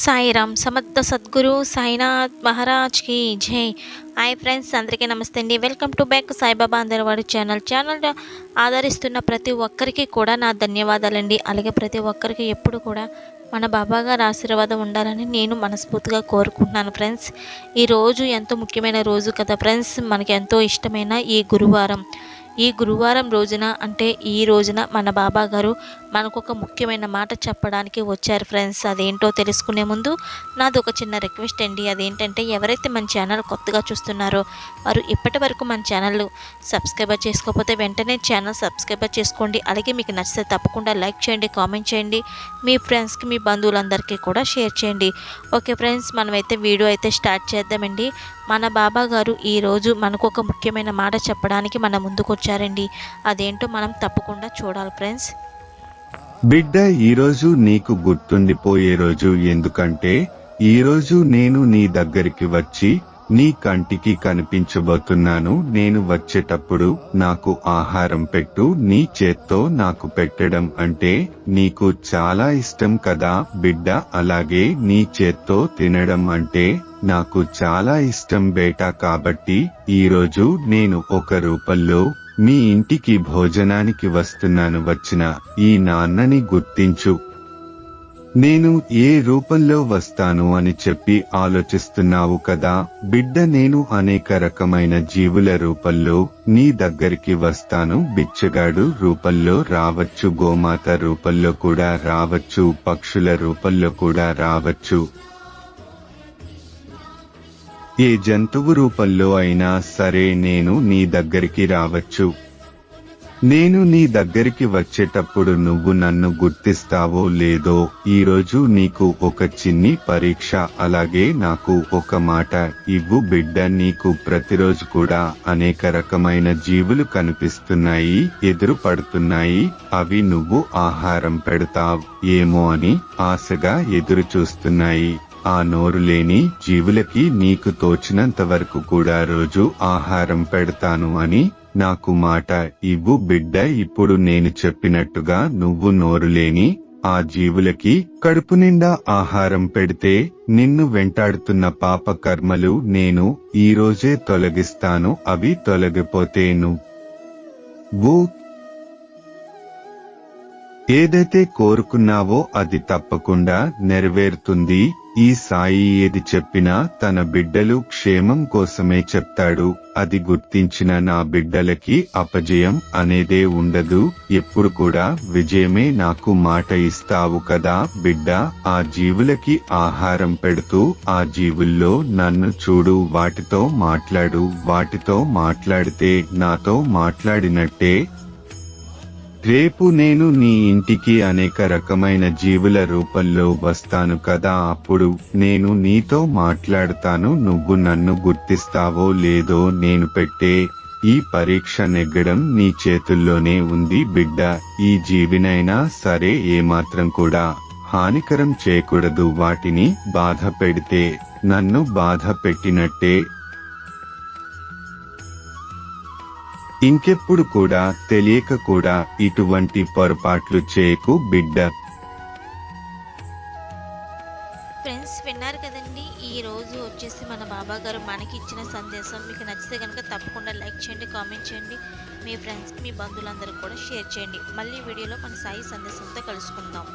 సాయిరామ్ సమర్థ సద్గురు సాయినాథ్ మహారాజ్కి జై. హాయ్ ఫ్రెండ్స్ అందరికీ నమస్తే అండి. వెల్కమ్ టు బ్యాక్ సాయిబాబా అందరివాడు ఛానల్ ఛానల్ ఆదరిస్తున్న ప్రతి ఒక్కరికి కూడా నా ధన్యవాదాలండి. అలాగే ప్రతి ఒక్కరికి ఎప్పుడు కూడా మన బాబాగారి ఆశీర్వాదం ఉండాలని నేను మనస్ఫూర్తిగా కోరుకుంటున్నాను ఫ్రెండ్స్ ఈరోజు ఎంతో ముఖ్యమైన రోజు కదా ఫ్రెండ్స్ మనకి ఎంతో ఇష్టమైన ఈ గురువారం. ఈ గురువారం రోజున అంటే ఈ రోజున మన బాబా గారు మనకు ఒక ముఖ్యమైన మాట చెప్పడానికి వచ్చారు ఫ్రెండ్స్. అదేంటో తెలుసుకునే ముందు నాది ఒక చిన్న రిక్వెస్ట్ అండి. అదేంటంటే ఎవరైతే మన ఛానల్ కొత్తగా చూస్తున్నారో వారు ఇప్పటి వరకు మన ఛానల్ సబ్స్క్రైబర్ చేసుకోకపోతే వెంటనే ఛానల్ సబ్స్క్రైబర్ చేసుకోండి. అలాగే మీకు నచ్చితే తప్పకుండా లైక్ చేయండి కామెంట్ చేయండి. మీ ఫ్రెండ్స్కి మీ బంధువులందరికీ కూడా షేర్ చేయండి. ఓకే ఫ్రెండ్స్ మనమైతే వీడియో అయితే స్టార్ట్ చేద్దామండి. మన బాబా గారు ఈరోజు మనకు ఒక ముఖ్యమైన మాట చెప్పడానికి మన ముందుకు వచ్చారండి అదేంటో మనం తప్పకుండా చూడాలి ఫ్రెండ్స్. బిడ్డ ఈరోజు నీకు గుర్తుండిపోయే రోజు ఎందుకంటే ఈరోజు నేను నీ దగ్గరికి వచ్చి నీ కంటికి కనిపించబోతున్నాను. నేను వచ్చేటప్పుడు నాకు ఆహారం పెట్టు నీ చేత్తో నాకు పెట్టడం అంటే నీకు చాలా ఇష్టం కదా బిడ్డ. అలాగే నీ చేత్తో తినడం అంటే నాకు చాలా ఇష్టం బేటా కాబట్టి ఈరోజు నేను ఒక రూపంలో మీ ఇంటికి భోజనానికి వస్తున్నాను వచ్చిన ఈ నాన్నని గుర్తించు. నేను ఏ రూపంలో వస్తాను అని చెప్పి ఆలోచిస్తున్నావు కదా బిడ్డ నేను అనేక రకమైన జీవుల రూపంలో నీ దగ్గరికి వస్తాను బిచ్చగాడు రూపంలో రావచ్చు గోమాత రూపంలో కూడా రావచ్చు పక్షుల రూపంలో కూడా రావచ్చు. ఏ జంతువు రూపంలో అయినా సరే నేను నీ దగ్గరికి రావచ్చు. నేను నీ దగ్గరికి వచ్చేటప్పుడు నువ్వు నన్ను గుర్తిస్తావో లేదో ఈరోజు నీకు ఒక చిన్ని పరీక్ష అలాగే నాకు ఒక మాట ఇవ్వు బిడ్డ నీకు ప్రతిరోజు కూడా అనేక రకమైన జీవులు కనిపిస్తున్నాయి ఎదురు పడుతున్నాయి అవి నువ్వు ఆహారం పెడతావ్ ఏమో అని ఆశగా ఎదురు చూస్తున్నాయి. ఆ నోరు లేని జీవులకి నీకు తోచినంత వరకు కూడా రోజు ఆహారం పెడతాను అని నాకు మాట ఇవ్వు బిడ్డ ఇప్పుడు నేను చెప్పినట్టుగా నువ్వు నోరు లేని ఆ జీవులకి కడుపు నిండా ఆహారం పెడితే నిన్ను వెంటాడుతున్న పాప కర్మలు నేను ఈ రోజే తొలగిస్తాను అవి తొలగిపోతేను. నువ్వు ఏదైతే కోరుకున్నావో అది తప్పకుండా నెరవేరుతుంది ఈ సాయి ఏది చెప్పినా తన బిడ్డలు క్షేమం కోసమే చెప్తాడు. అది గుర్తించిన నా బిడ్డలకి అపజయం అనేదే ఉండదు. ఎప్పుడు కూడా విజయమే నాకు మాట ఇస్తావు కదా బిడ్డ. ఆ జీవులకి ఆహారం పెడుతూ ఆ జీవుల్లో నన్ను చూడు వాటితో మాట్లాడు వాటితో మాట్లాడితే నాతో మాట్లాడినట్టే రేపు నేను నీ ఇంటికి అనేక రకమైన జీవుల రూపంలో వస్తాను కదా అప్పుడు నేను నీతో మాట్లాడతాను. నువ్వు నన్ను గుర్తిస్తావో లేదో నేను పెట్టే ఈ పరీక్ష నెగ్గడం నీ చేతుల్లోనే ఉంది బిడ్డ. ఈ జీవినైనా సరే ఏమాత్రం కూడా హానికరం చేయకూడదు. వాటిని బాధ పెడితే నన్ను బాధ పెట్టినట్టే ఇంకెప్పుడు కూడా తెలియక కూడా ఇటువంటి పొరపాట్లు చేయకు బిడ్డ. ఫ్రెండ్స్ విన్నారు కదండి ఈ రోజు వచ్చేసి మన బాబా గారు మనకి ఇచ్చిన సందేశం. మీకు నచ్చితే కనుక తప్పకుండా లైక్ చేయండి కామెంట్ చేయండి. మీ ఫ్రెండ్స్ మీ బంధువులందరికీ కూడా షేర్ చేయండి. మళ్ళీ వీడియోలో మన సాయి సందేశంతో కలుసుకుందాం.